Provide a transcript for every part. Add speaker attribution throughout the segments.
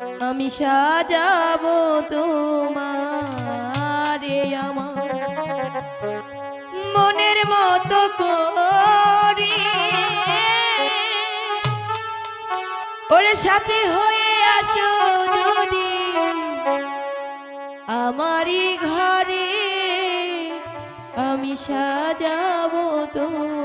Speaker 1: আমি সাজাবো তোমারে আমার। মনের মতো করে। ওরে সাথে হয়ে আসো যদি আমারই ঘরে। আমি সাজাবো তোমারে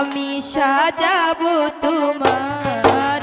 Speaker 1: আমি সাজাবো তোমারে